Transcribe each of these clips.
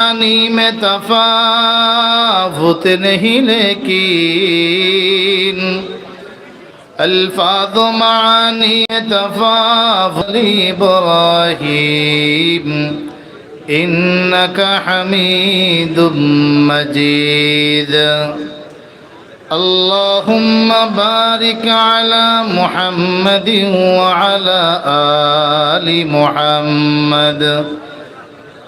पानी में तफावत नहीं लेकिन अल्फाज मानी तफावत इब्राहिम إنك حميد مجيد اللهم بارك على محمد وعلى آل محمد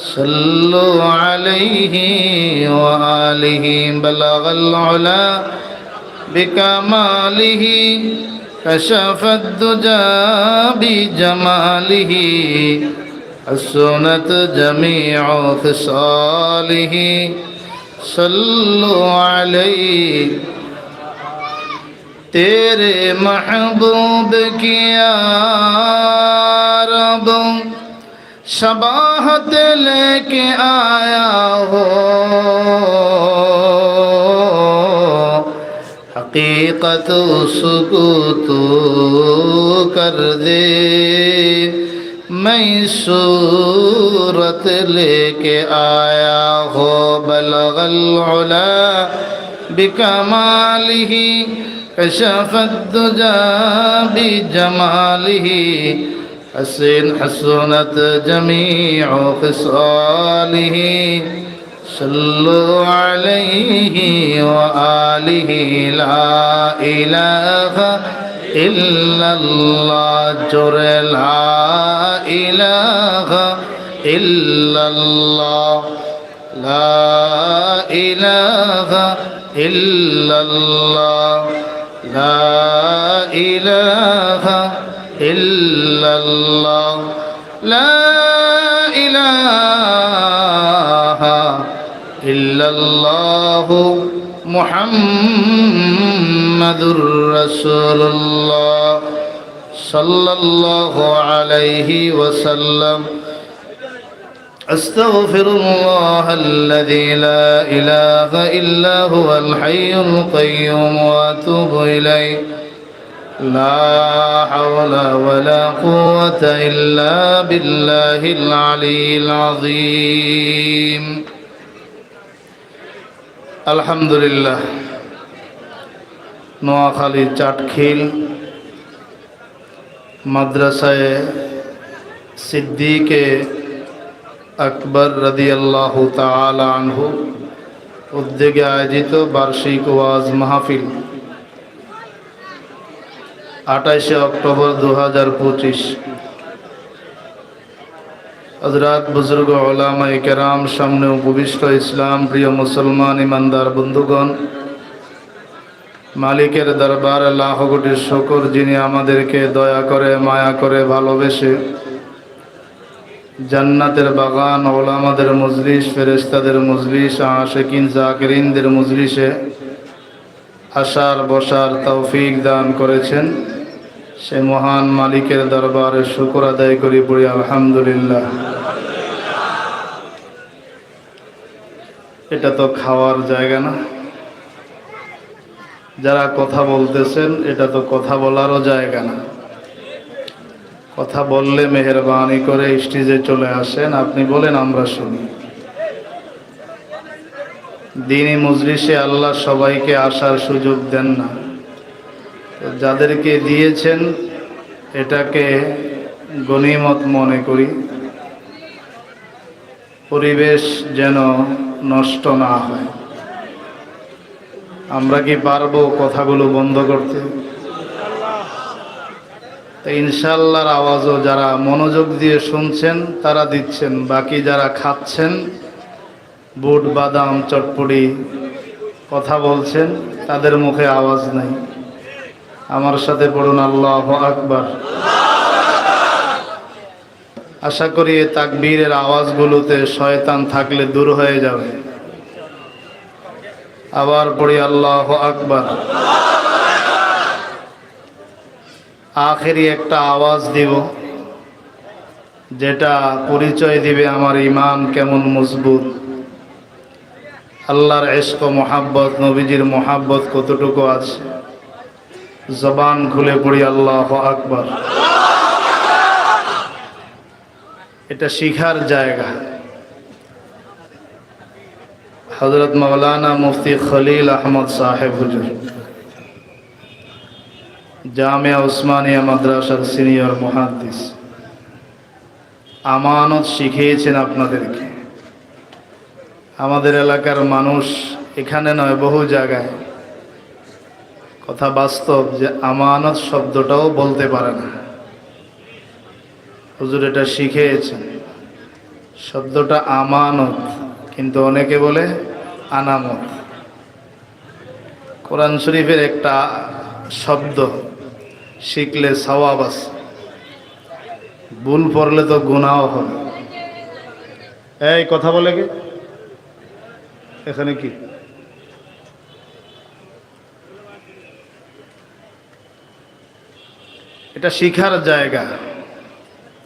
صلوا عليه وآله بلغ العلا بكماله كشف الدجى بجماله السنة جميع خصاله. صلوا عليه. तेरे شباہت لے کے آیا ہو۔ حقیقت سکوت تو کر دے۔ میں صورت لے کے آیا ہو۔ بلغ العلا بکمالہ کشف الدجا ہی۔ حسين حسنت جميع خصاله صلوا عليه وآله لا إله إلا الله جر لا إله إلا الله لا إله إلا الله لا إله إلا الله. لا إله إلا الله محمد رسول الله صلى الله عليه وسلم. أستغفر الله الذي لا إله إلا هو الحي القيوم وأتوب إليه. لا حول ولا قوة إلا بالله العلي العظيم. الحمد لله نوا خالي جاتخيل مدرسة صدیق اکبر رضی اللہ تعالی عنہ ادھگا عجیتو برشیق واز محفل محفل আঠাইশে অক্টোবর দু হাজার পঁচিশ। হজরাত বুজুর্গ ওলামা কেরাম সামনে উপবিষ্ট ইসলাম, প্রিয় মুসলমান, ইমানদার বন্ধুগণ, মালিকের দরবার লাখ কোটি শকর যিনি আমাদেরকে দয়া করে, মায়া করে ভালোবেসে জান্নাতের বাগান, ওলামাদের মজলিস ফেরেস্তাদের মজলিস, আশেকিন, জাকিরিনদের মজলিসে আসার বসার তৌফিক দান করেছেন। সে মহান মালিকের দরবারে শুকর আদায় করি পড়ি আলহামদুলিল্লাহ। এটা তো খাওয়ার জায়গা না। যারা কথা বলতেছেন, এটা তো কথা বলারও জায়গা না। কথা বললে মেহরবানি করে স্টেজে চলে আসেন, আপনি বলেন, আমরা শুনি। দিনী মজলিসে আল্লাহ সবাইকে আসার সুযোগ দেন না। যাদেরকে দিয়েছেন, এটাকে গণিমত মনে করি। পরিবেশ যেন নষ্ট না হয়। আমরা কি পারব কথাগুলো বন্ধ করতে? ইনশাল্লাহর আওয়াজও যারা মনোযোগ দিয়ে শুনছেন, তারা দিচ্ছেন। বাকি যারা খাচ্ছেন, বুট, বাদাম, চটপটি কথা বলছেন, তাদের মুখে আওয়াজ নাই। আমার সাথে পড়ুন আল্লাহ আকবার। আশা করি এই তাকবীরের আওয়াজগুলোতে শয়তান থাকলে দূর হয়ে যাবে। আবার পড়ি আল্লাহ আকবার। আখেরি একটা আওয়াজ দিব, যেটা পরিচয় দিবে আমার ইমান কেমন মজবুত। আল্লাহর এশক মোহাব্বত, নবীজির মোহাব্বত কতটুকু আছে? জবান খুলে পড়ি, আল্লাহ আকবর। এটা শিখার জায়গা। হজরত মৌলানা মুফতি খলিল আহমদ সাহেব হুজুর। জামিয়া উসমানিয়া মাদ্রাসার সিনিয়র মহাদ্দিস। আমানত শিখিয়েছেন আপনাদেরকে। আমাদের এলাকার মানুষ এখানে নয়, বহু জায়গায়। কথা বাস্তব যে আমানত শব্দটাও বলতে পারে না। হুজুর এটা শিখিয়েছেন। শব্দটা আমানত, কিন্তু অনেকে বলে আনামত। কোরআন শরীফের একটা শব্দ, শিখলে সওয়াব আছে। ভুল পড়লে তো গুণাও হবে। এই কথা বলে কি? এখানে কি? এটা শিখার জায়গা।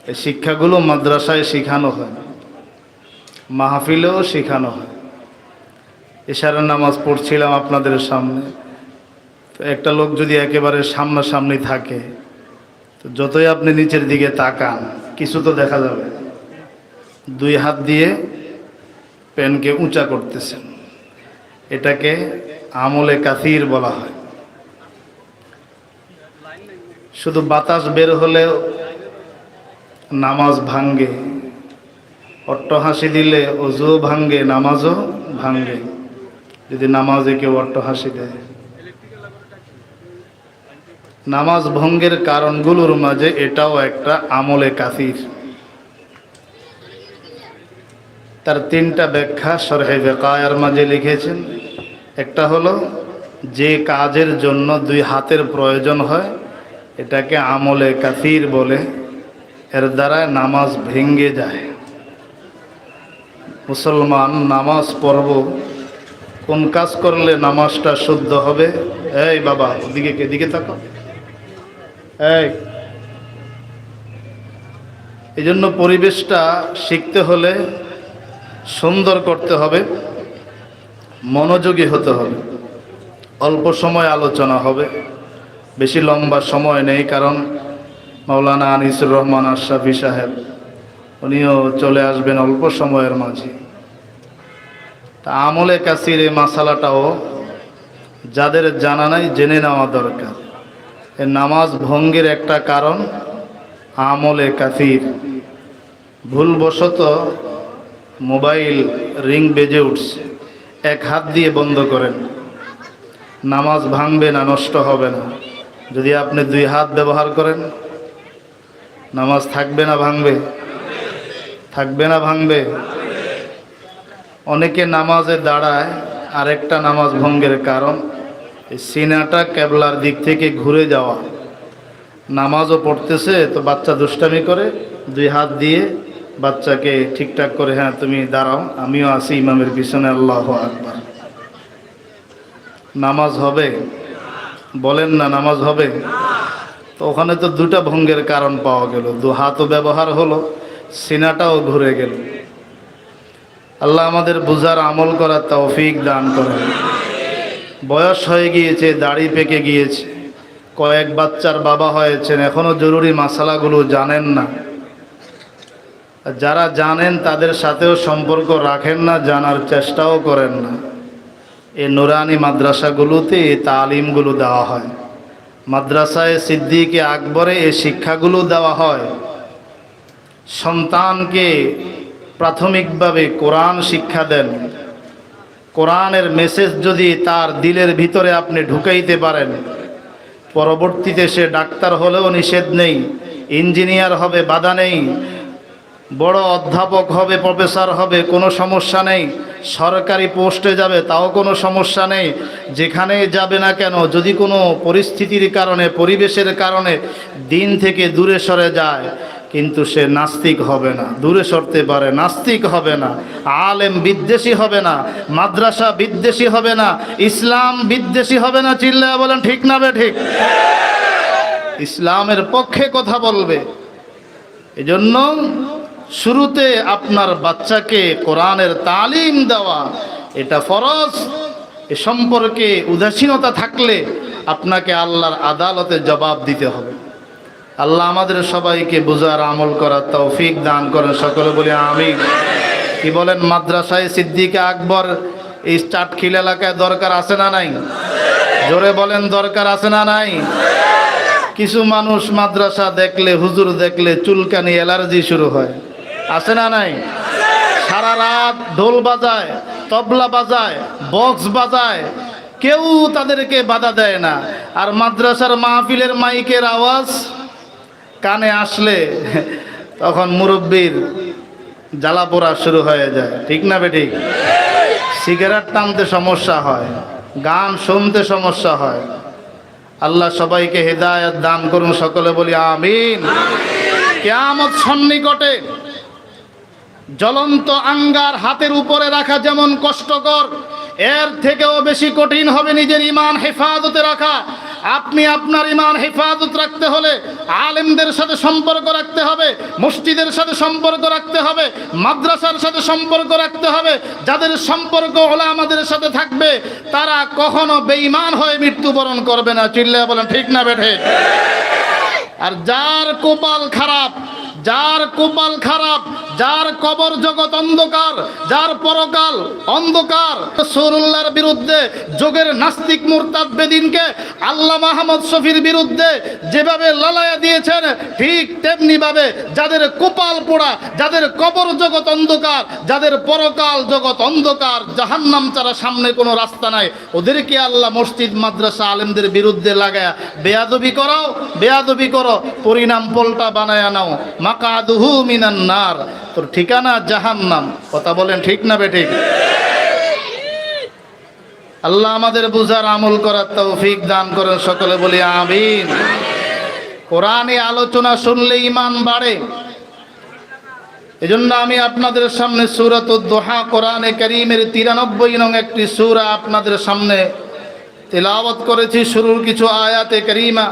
এই শিক্ষাগুলো মাদ্রাসায় শেখানো হয়। মাহফিলেও শেখানো হয়। এশারের নামাজ পড়ছিলাম আপনাদের সামনে। তো একটা লোক যদি একেবারে সামনাসামনি থাকে, তো যতই আপনি নিচের দিকে তাকান, কিছু তো দেখা যাবে। দুই হাত দিয়ে পেনকে উঁচা করতেছেন। এটাকে আমলে কাসির বলা হয়। শুধু বাতাস বের হলেও নামাজ ভাঙ্গে। অট্টহাসি দিলে অজুও ভাঙ্গে, নামাজও ভাঙ্গে। যদি নামাজে কেউ অট্টহাসি দেয়। নামাজ ভঙ্গের কারণগুলোর মাঝে এটাও একটা আমলে কাসির। তার তিনটা ব্যাখ্যা সরহে বেকায়ার মাঝে লিখেছেন। একটা হলো, যে কাজের জন্য দুই হাতের প্রয়োজন হয় এটাকে আমলে কাসির বলে। এর দ্বারা নামাজ ভেঙ্গে যায়। মুসলমান নামাজ পড়ব, কোন কাজ করলে নামাজটা শুদ্ধ হবে? এই বাবা, ওদিকে কে দিকে থাকো এই। এই জন্য পরিবেশটা শিখতে হলে সুন্দর করতে হবে, মনোযোগী হতে হবে, অল্প সময় আলোচনা হবে। বেশি লম্বা সময় নেই, কারণ মাওলানা আনিসুর রহমান আশরাফি সাহেব, উনিও চলে আসবেন অল্প সময়ের মাঝে। তা আমলে কাসির এই মাসালাটাও যাদের জানা নাই জেনে নেওয়া দরকার। এ নামাজ ভঙ্গের একটা কারণ আমলে কাসির। ভুলবশত মোবাইল রিং বেজে উঠছে, এক হাত দিয়ে বন্ধ করেন। নামাজ ভাঙবে না, নষ্ট হবে না। যদি আপনি দুই হাত ব্যবহার করেন, নামাজ থাকবে না ভাঙবে? থাকবে না ভাঙবে? অনেকে নামাজে দাঁড়ায়, আরেকটা নামাজ ভঙ্গের কারণ সিনাটা ক্যাবলার দিক থেকে ঘুরে যাওয়া। নামাজও পড়তেছে, তো বাচ্চা দুষ্টামি করে, দুই হাত দিয়ে বাচ্চাকে ঠিকঠাক করে হ্যাঁ তুমি দাঁড়াও, আমিও আছি ইমামের পিছনে, আল্লাহ আকবার। নামাজ হবে। বলেন না, নামাজ হবে। তো ওখানে তো দুটা ভঙ্গের কারণ পাওয়া গেল। দু হাতও ব্যবহার হলো, সিনাটাও ঘুরে গেল। আল্লাহ আমাদের বুঝার আমল করার তৌফিক দান করেন। বয়স হয়ে গিয়েছে, দাড়ি পেকে গিয়েছে। কয়েক বাচ্চার বাবা হয়েছেন এখনও জরুরি মশালাগুলো জানেন না। যারা জানেন, তাদের সাথেও সম্পর্ক রাখেন না, জানার চেষ্টাও করেন না। এই নুরানি মাদ্রাসাগুলোতে এই তালিমগুলো দেওয়া হয়। মাদ্রাসায় সিদ্দিকে আকবরে এই শিক্ষাগুলো দেওয়া হয়। সন্তানকে প্রাথমিকভাবে কোরআন শিক্ষা দেন। কোরআনের মেসেজ যদি তার দিলের ভিতরে আপনি ঢুকাইতে পারেন, পরবর্তীতে সে ডাক্তার হলেও নিষেধ নেই, ইঞ্জিনিয়ার হবে, বাধা নেই বড় অধ্যাপক হবে, প্রফেসর হবে, কোনো সমস্যা নেই। সরকারি পোস্টে যাবে, তাও কোনো সমস্যা নেই। যেখানে যাবে না কেন, যদি কোনো পরিস্থিতির কারণে, পরিবেশের কারণে দিন থেকে দূরে সরে যায়, কিন্তু সে নাস্তিক হবে না। দূরে সরতে পারে, নাস্তিক হবে না। আলেম বিদ্বেষী হবে না, মাদ্রাসা বিদ্বেষী হবে না, ইসলাম বিদ্বেষী হবে না, চিল্লায় বলেন, ঠিক না বে, ঠিক? ইসলামের পক্ষে কথা বলবে। এজন্য শুরুতে আপনার বাচ্চাকে কোরআনের তালিম দেওয়া, এটা ফরজ। এ সম্পর্কে উদাসীনতা থাকলে আপনাকে আল্লাহর আদালতে জবাব দিতে হবে। আল্লাহ আমাদের সবাইকে বোঝার আমল করার তৌফিক দান করেন। সকলে বলে আমি কি বলেন মাদ্রাসায় সিদ্দিকে আকবর, এই চাটখিল এলাকায় দরকার আছে না নাই? জোরে বলেন দরকার আছে না নাই? কিছু মানুষ মাদ্রাসা দেখলে, হুজুর দেখলে চুলকানি, অ্যালার্জি শুরু হয়। আছে না নাই? সারা রাত ঢোল বাজায়, তবলা বাজায়, বক্স বাজায়, কেউ তাদেরকে বাধা দেয় না। আর মাদ্রাসার মাহফিলের মাইকের আওয়াজ কানে আসলে তখন মুরব্বীর জ্বালা পোড়া শুরু হয়ে যায়। ঠিক না বেঠিক সিগারেট টানতে সমস্যা হয়, গান শুনতে সমস্যা হয়। আল্লাহ সবাইকে হেদায়ত দান করুন, সকলে বলি আমিন। কেয়ামত সন্নিকটে জ্বলন্ত আঙ্গার হাতের উপরে রাখা যেমন কষ্টকর, এর থেকেও বেশি কঠিন হবে নিজের ইমান হেফাজতে রাখা। আপনি আপনার ইমান হেফাজত রাখতে হলে আলেমদের সাথে সম্পর্ক রাখতে হবে, মসজিদের সাথে সম্পর্ক রাখতে হবে, মাদ্রাসার সাথে সম্পর্ক রাখতে হবে। যাদের সম্পর্ক হলে আমাদের সাথে থাকবে, তারা কখনো বেঈমান হয়ে মৃত্যুবরণ করবে না। চিল্লা বলেন, ঠিক না বেঠে? আর যার কপাল খারাপ, যার কপাল খারাপ যার কবর জগৎ অন্ধকার, যার পরকাল অন্ধকার সরুল্লাহর বিরুদ্ধে যোগের নাস্তিক মুরতাদ বেদিনকে আল্লাহ মাহমদ শফির বিরুদ্ধে যেভাবে লালায়া দিয়েছেন, ঠিক তেমনি ভাবে যাদের কপাল পোড়া, যাদের কবর জগৎ অন্ধকার, যাদের পরকাল জগৎ অন্ধকার, জাহান্নাম ছাড়া সামনে কোনো রাস্তা নাই। ওদেরকে আল্লাহ মসজিদ, মাদ্রাসা আলেমদের বিরুদ্ধে লাগায়া বেয়াদবি করাও, বেয়াদবি করো, পরিণাম পোলটা বানায় নাও। মাকাদুহু মিনান নার। তোর ঠিকানা জাহান্নাম। কথা বলেন ঠিক না বেঠিক আল্লাহ আমাদের বুঝার আমল করার তৌফিক দান করেন, সকলে বলি আমিন। কোরআনে আলোচনা শুনলে ইমান বাড়ে। এজন্য আমি আপনাদের সামনে সুরত দোহা, কোরআনে করিমের তিরানব্বই নং একটি সুরা আপনাদের সামনে তেলাওয়াত করেছি। শুরুর কিছু আয়াতে করিমা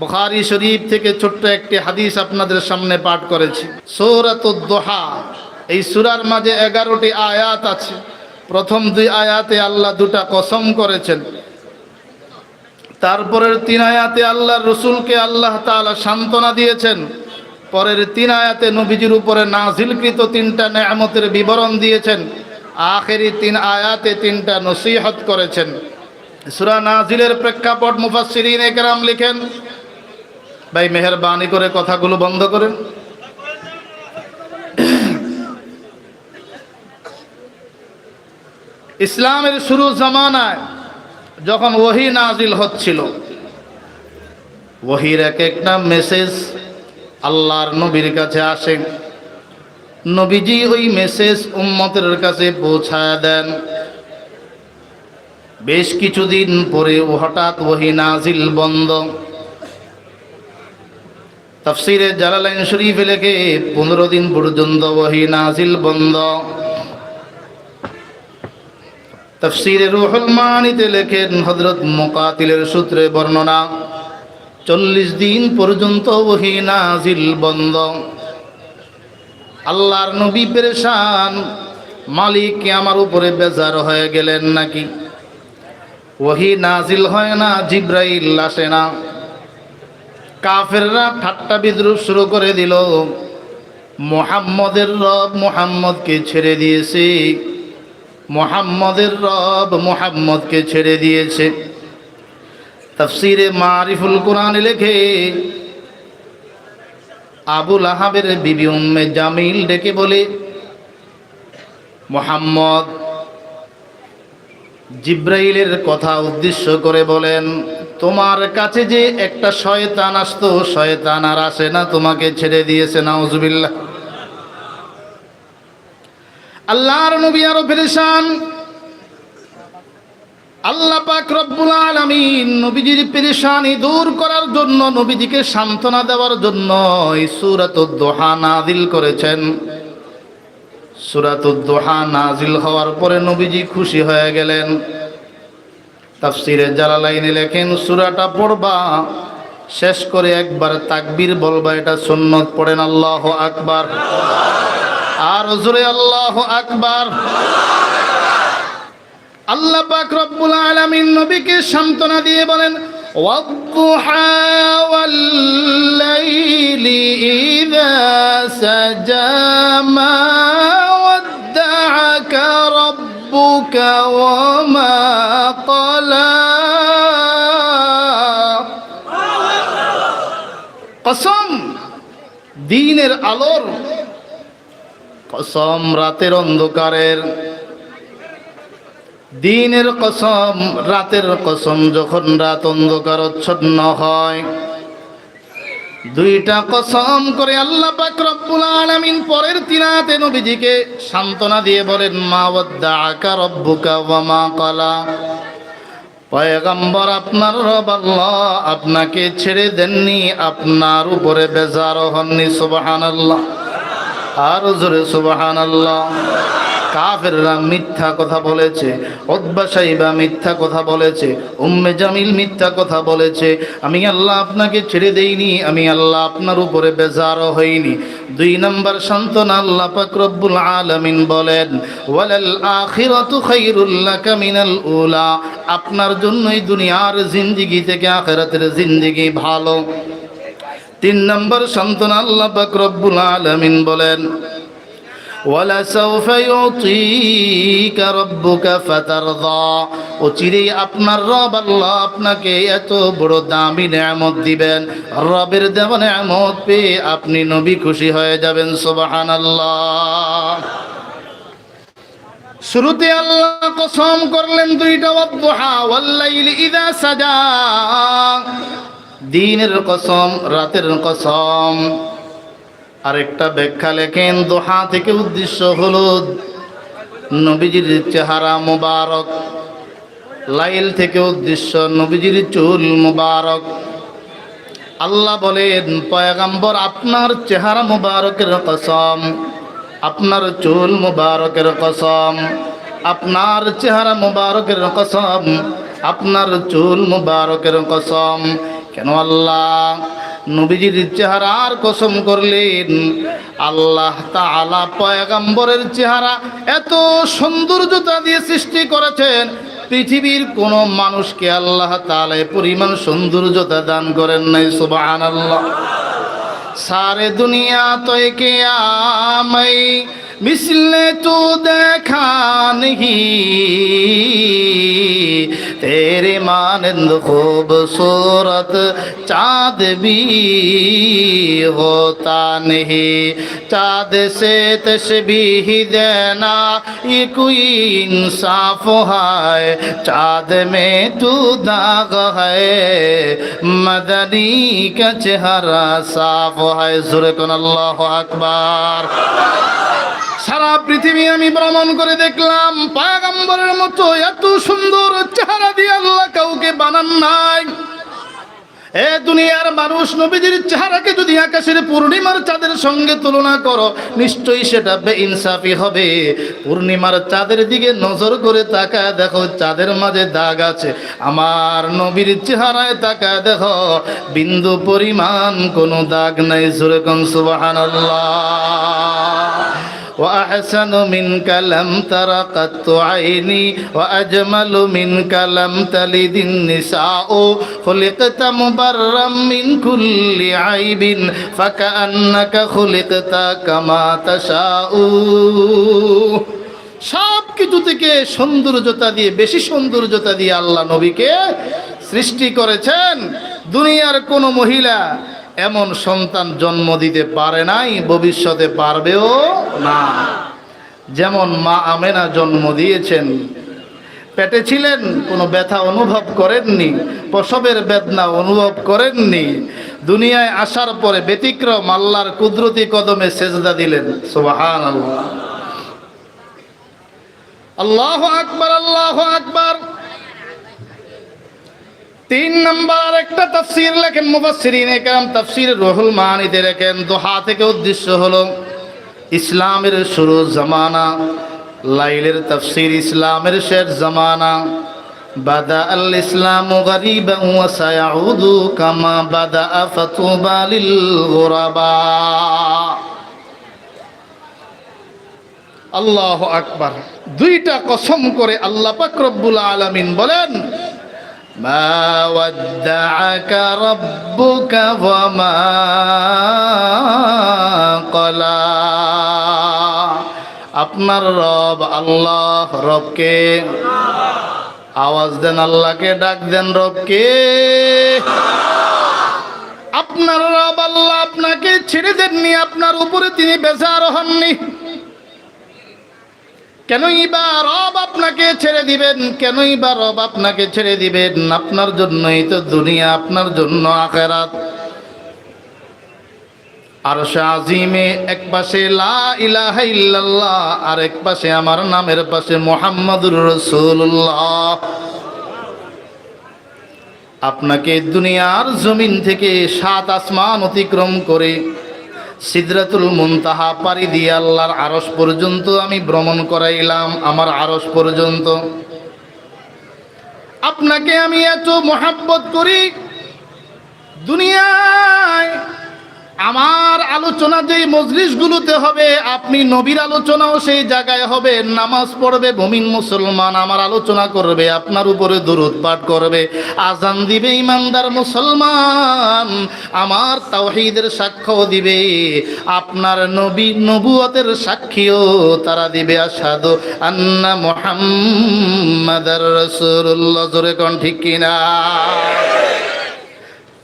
বুখারি শরীফ থেকে ছোট্ট একটি হাদিস আপনাদের সামনে পাঠ করেছি। সৌরত দোহা, এই সুরার মাঝে এগারোটি আয়াত আছে। প্রথম দুই আয়াতে আল্লাহ দুটা কসম করেছেন। তারপরের তিন আয়াতে আল্লাহ রসুলকে আল্লাহ তাআলা সান্ত্বনা দিয়েছেন। পরের তিন আয়াতে নবীজির উপরে নাজিলকৃত তিনটা নেয়ামতের বিবরণ দিয়েছেন। আখেরি তিন আয়াতে তিনটা নসিহত করেছেন। সুরা নাজিলের প্রেক্ষাপট মুফাসসিরিন একরাম লিখেন ভাই, মেহরবানি করে কথাগুলো বন্ধ করেন। ইসলামের শুরু জামানায় যখন ওহি নাজিল হচ্ছিল, ওহির এক একটা মেসেজ আল্লাহর নবীর কাছে আসে। নবীজি ওই মেসেজ উম্মতের কাছে পৌঁছায় দেন। বেশ কিছুদিন পরে হঠাৎ ওহি নাজিল বন্ধ। তাফসিরে জালালাইন শরীফে লেখে, পনেরো দিন পর্যন্ত ওহি নাজিল বন্ধ। তফসিরে রুহুল মানিতে লেখেন হজরত মুকাতিলের সূত্রে বর্ণনা, চল্লিশ দিন পর্যন্ত ওহি নাজিল বন্ধ। আল্লাহর নবী পেরেশান মালিক আমার উপরে বেজার হয়ে গেলেন নাকি? ওহি নাজিল হয় না, জিব্রাইল আসে না। কাফেররা ঠাট্টা বিদ্রুপ শুরু করে দিল। মোহাম্মদের রব মোহাম্মদকে ছেড়ে দিয়েছে। মোহাম্মদের রব মোহাম্মদকে ছেড়ে দিয়েছে। তফসিরে মারিফুল কোরআন লেখে, আবুল আহাবের বিবি উম্মে জামিল ডেকে বলে, মোহাম্মদ জিব্রাইলের কথা উদ্দেশ্য করে বলেন তোমার কাছে যে একটা শয়তান আসতো, শয়তান আর আসে না, তোমাকে ছেড়ে দিয়েছে, নাউজুবিল্লাহ। আল্লাহর নবী আরও ফেরেশান। আল্লাহ পাক রব্বুল আলামিন নবীজির পেরেশানি দূর করার জন্য, নবীজিকে সান্ত্বনা দেওয়ার জন্য এই সূরাতুদ দোহা নাজিল করেছেন। সূরাতুদ দোহা নাজিল হওয়ার পরে নবীজি খুশি হয়ে গেলেন। তাফসিরে জালালাইনে লেখেন, সুরাটা পড়বা, শেষ করে একবার তাকবীর বলবা, এটা সুন্নত, পড়েন আল্লাহ আকবার। আর জোরে আল্লাহ আকবার। আল্লাহ পাক রব্বুল আলামিন নবীকে সান্ত্বনা দিয়ে বলেন, ওয়াদ্দুহা ওয়াল্লাইলি ربك وما قلى কসম দিনের আলোর কসম রাতের অন্ধকারের দিনের কসম রাতের কসম যখন রাত অন্ধকারচ্ছন্ন হয় দুইটা কসম করে আল্লাহ পাক রব্বুল আলামিন পরের তিনাতে নবীজিকে সান্ত্বনা দিয়ে বলেন, মা পয়গম্বর, আপনার রব আল্লাহ আপনাকে ছেড়ে দেননি, আপনার উপরে বেজার হননি, সুবহানাল্লাহ। আর জোরে, সুবহানাল্লাহ। কাফেররা মিথ্যা কথা বলেছে অদ্বাসাইবা মিথ্যা কথা বলেছে, উম্মে জামিল মিথ্যা কথা বলেছে, আমি আল্লাহ আপনাকে ছেড়ে দেইনি, আমি আল্লাহ আপনার উপরে বেজারও হইনি। দুই নম্বর সন্তান আল্লাহ রব্বুল আলামিন বলেন, ওয়ালাল আখিরাতু খায়রুল লাকা মিনাল উলা, আপনার জন্যই দুনিয়ার জিন্দেগি থেকে আখিরাতের জিন্দেগি ভালো। তিন নম্বর সন্তান আল্লাহ রব্বুল আলামিন বলেন ওয়ালাসাউফা ইউতিকা রাব্বুকা ফাতারদা। অচিরেই আপনার রব আল্লাহ আপনাকে এত বড় দামি নেয়ামত দিবেন। রবের দেওয়া নেয়ামত পেয়ে আপনি নবী খুশি হয়ে যাবেন, সুবহানাল্লাহ। শুরুতে আল্লাহ কসম করলেন দুইটা ওয়াদ্দুহা ওয়াল্লাইলি ইযা সাজা। দিনের কসম, রাতের কসম। আরেকটা ব্যাখ্যা লেখেন, দোহা থেকে উদ্দেশ্য হলো নবীজির চেহারা মুবারক, লাইল থেকে উদ্দেশ্য নবীজির চুল মুবারক। আল্লাহ বলেন, পয়গাম্বর, আপনার চেহারা মুবারকের কসম, আপনার চুল মুবারকের কসম, আপনার চেহারা মুবারকের কসম, আপনার চুল মুবারকের কসম। কেন আল্লাহ? নবীজির চেহারার কসম করলেন, আল্লাহ তালা পয়গম্বরের চেহারা এত সৌন্দর্যতা দিয়ে সৃষ্টি করেছেন, পৃথিবীর কোন মানুষকে আল্লাহ তালে পরিমাণ সৌন্দর্যতা দান করেন নাই সুবাহ সারে দুনিয়া তয় কে मिसले तो देखा नहीं तेरे मानंद खूबसूरत चाँद भी होता नहीं चाँद से तशबीह देना ये कोई इंसाफ है चाँद में तू दाग है मदनी का चेहरा साफ है सुरकन अल्लाह আকবার সারা পৃথিবী আমি ভ্রমণ করে দেখলাম, পায়গাম্বরের মতো এত সুন্দর চেহারা দিয়ে আল্লাহ কাউকে বানান নাই। এ দুনিয়ার মানুষ নবীজির চেহারাকে যদি আকাশের পূর্ণিমার চাঁদের সঙ্গে তুলনা করো, নিশ্চয়ই সেটা বেইনসাফি হবে। পূর্ণিমার চাঁদের দিকে নজর করে তাকায় দেখো, চাঁদের মাঝে দাগ আছে। আমার নবীর চেহারায় তাকায় দেখো, বিন্দু পরিমাণ কোনো দাগ নাই সুরেকন সুবহানাল্লাহ। وأحسن منك لم تر قط عيني وأجمل منك لم تلد النساء خلقت مبرا من كل عيب فكأنك خلقت كما تشاء সব কিছু থেকে সৌন্দর্যতা দিয়ে বেশি সৌন্দর্যতা দিয়ে আল্লাহ নবীকে সৃষ্টি করেছেন দুনিয়ার কোনো মহিলা এমন সন্তান জন্ম দিতে পারে নাই, ভবিষ্যতে পারবেও না। যেমন মা আমেনা জন্ম দিয়েছেন, পেটে ছিলেন, কোনো ব্যথা অনুভব করেননি, প্রসবের বেদনা অনুভব করেননি, দুনিয়ায় আসার পরে ব্যতিক্রম আল্লাহর কুদরতি কদমে সেজদা দিলেন সুবাহান আল্লাহ আল্লাহ আকবার আল্লাহ আকবার। তিন নম্বর একটা তাফসির লেখেন মুফাসসিরিন একরাম, তাফসির রুহুল মানিতে লেখেন দোহা থেকে উদ্দেশ্য হলো ইসলামের শুরু জামানা, লাইলের তাফসির ইসলামের শেষ জামানা। বাদা ইসলাম কামা বাদা আল্লাহ আকবার। দুইটা কসম করে আল্লাহ পাক রব্বুল আলামিন বলেন ما ودعك ربك وما قلى আপনার রব আল্লাহ রবকে আওয়াজ দেন আল্লাহকে ডাক দেন রবকে আপনার রব আল্লাহ আপনাকে ছেড়ে দেননি আপনার উপরে তিনি বেজার হননি কেনই বা রব আপনাকে ছেড়ে দিবেন? কেনই বা রব আপনাকে ছেড়ে দিবেন? আপনার জন্যই তো দুনিয়া, আপনার জন্য আখেরাত। আর আজিমে এক পাশে ইল্লাল্লাহ, আর এক পাশে আমার নামের পাশে মোহাম্মদুর রসুল্লাহ আপনাকে দুনিয়ার জমিন থেকে সাত আসমান অতিক্রম করে সিদরাতুল মুনতাহা পারি দিয়ে আল্লাহর আরস পর্যন্ত আমি ভ্রমণ করাইলাম, আমার আরস পর্যন্ত। আপনাকে আমি এত মোহাব্বত করি, দুনিয়ায় আমার আলোচনা যেই মজলিসগুলোতে হবে, আপনি নবীর আলোচনাও সেই জায়গায় হবে। নামাজ পড়বে ভূমিন মুসলমান আমার আলোচনা করবে, আপনার উপরে দরুদ পাঠ করবে। আজান দিবে ইমানদার মুসলমান, আমার তাওহীদের সাক্ষ্য দিবে। আপনার নবী নবুয়তের সাক্ষীও তারা দিবে। আসাদু আন্না মুহাম্মাদার রাসূলুল্লাহ, জোরে কোন কিনা?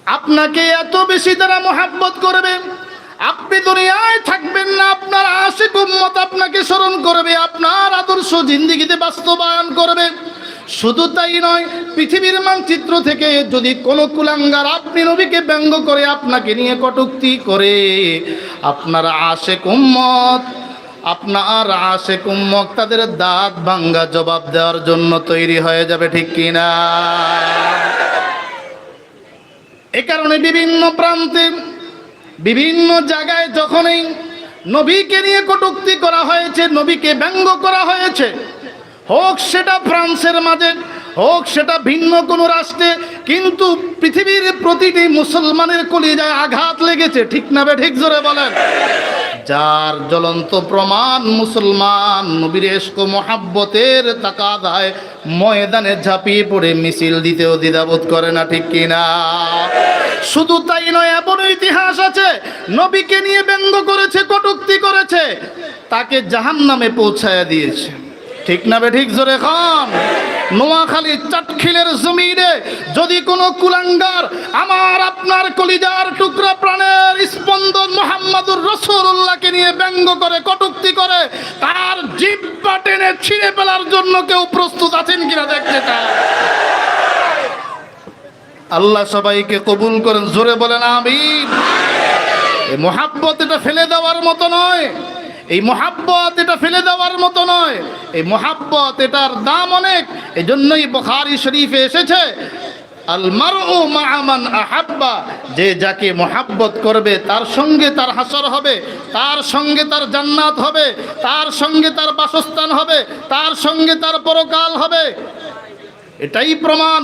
আপনাকে এত বেশি তারা মোহাব্বত করবে, আপনি দুনিয়ায় থাকবেন না, আপনার আশিক উম্মত আপনাকে স্মরণ করবে, আপনার আদর্শ জিন্দিগিতে বাস্তবায়ন করবে। শুধু তাই নয়, পৃথিবীর মানচিত্র থেকে যদি কোনো কুলাঙ্গার আপনি নবীকে ব্যঙ্গ করে আপনাকে নিয়ে কটুক্তি করে, আপনার আশেক উম্মত, আপনার আশেক উম্মক তাদের দাঁত ভাঙ্গা জবাব দেওয়ার জন্য তৈরি হয়ে যাবে, ঠিক কিনা? এ কারণে বিভিন্ন প্রান্তে, বিভিন্ন জায়গায় যখনই নবীকে নিয়ে কটুক্তি করা হয়েছে, নবীকে ব্যঙ্গ করা হয়েছে, হোক সেটা ফ্রান্সের মাঝে, হোক সেটা ভিন্ন কোনো রাষ্ট্রে, কিন্তু পৃথিবীর প্রতিটি মুসলমানের কলিজায় আঘাত লেগেছে। ঠিক না বে, ঠিক জোরে বলেন। যার জ্বলন্ত প্রমাণ মুসলমান নবীর এস্ক মোহাব্বতের তাকাদায় ময়দানে ঝাঁপিয়ে পড়ে মিছিল দিতেও দ্বিধাবোধ করে না, ঠিক কিনা? শুধু তাই নয়, এমন ইতিহাস আছে, নবীকে নিয়ে ব্যঙ্গ করেছে, কটুক্তি করেছে, তাকে জাহান নামে পৌঁছায়া দিয়েছে। ঠিক না বে ঠিক জোরে খান নোয়াখালী চাটখিলের জমিনে যদি কোনো কুলাঙ্গার আমার আপনার কলিজার টুকরা প্রাণের স্পন্দন মোহাম্মদুর রসুল্লাহকে নিয়ে ব্যঙ্গ করে, কটুক্তি করে, তার জিব্বা টেনে ছিঁড়ে ফেলার জন্য কেউ প্রস্তুত আছেন কিনা দেখতে চায় আল্লাহ সবাইকে কবুল করেন, জোরে বলেন আমি এই মোহাব্বত এটা ফেলে দেওয়ার মতো নয়। এই মোহাব্বত এটা ফেলে দেওয়ার মতো নয়। এই মোহাব্বত এটার দাম অনেক। এই জন্যই বখারি শরীফে এসেছে যে যাকে মোহাব্বত করবে তার সঙ্গে তার হাসর হবে, তার সঙ্গে তার জান্নাত হবে, তার সঙ্গে তার বাসস্থান হবে, তার সঙ্গে তার পরকাল হবে। এটাই প্রমাণ।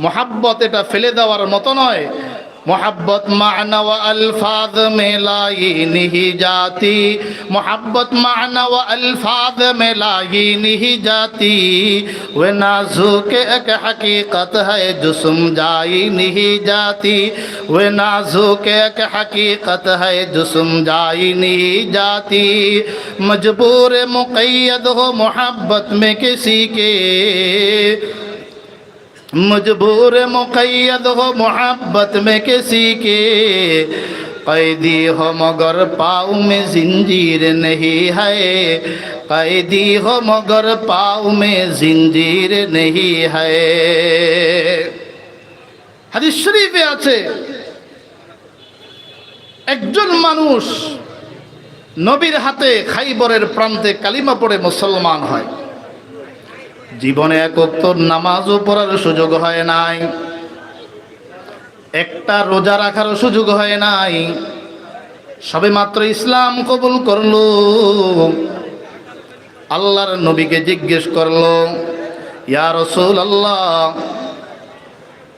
মোহাব্বত এটা ফেলে দেওয়ার মতো নয়। محبت معنى والفاظ میں لائی نہیں جاتی محبت معنی و الفاظ میں لائی نہیں جاتی وہ نازک ایک حقیقت ہے جو سمجھائی نہیں جاتی وہ نازک ایک حقیقت ہے جو سمجھائی نہیں جاتی مجبور مقید ہو محبت میں کسی کے مجبور مقید ہو محبت میں کسی کے قیدی ہو مگر پاؤں میں زنجیر نہیں ہے قیدی ہو مگر پاؤں میں زنجیر نہیں ہے حدیث হাদিস শরীফে ایک جن منوش نبیر হাতে খাইবরের প্রান্তে কালিমা پڑے مسلمان ہوئے জীবনে এক উত্তর নামাজও পড়ার সুযোগ হয় নাই। একটা রোজা রাখারও সুযোগ হয় নাই। সবে মাত্র ইসলাম কবুল করল। আল্লাহর নবীকে জিজ্ঞেস করল, ইয়া রসুল আল্লাহ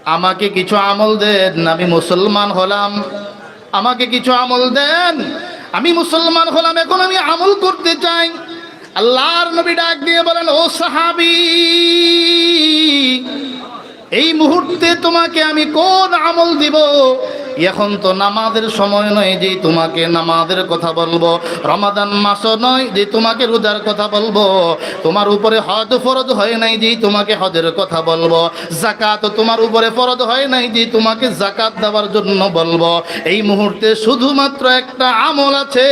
আমাকে কিছু আমল দেন, আমি মুসলমান হলাম। আমাকে কিছু আমল দেন, আমি মুসলমান হলাম, এখন আমি আমল করতে চাই। আল্লাহর নবী ডাক দিয়ে বলেন, ও সাহাবি, এই মুহূর্তে তোমাকে আমি কোন আমল দিব? এখন তো নামাজের সময় নয় যে তোমাকে নামাজের কথা বলব, রমাদান মাস নয় যে তোমাকে রোজার কথা বলব, তোমার উপরে হজ ফরজ হয় নাই যে তোমাকে হজের কথা বলব জাকাত তোমার উপরে ফরজ হয় নাই যে তোমাকে জাকাত দেওয়ার জন্য বলব। এই মুহূর্তে শুধুমাত্র একটা আমল আছে।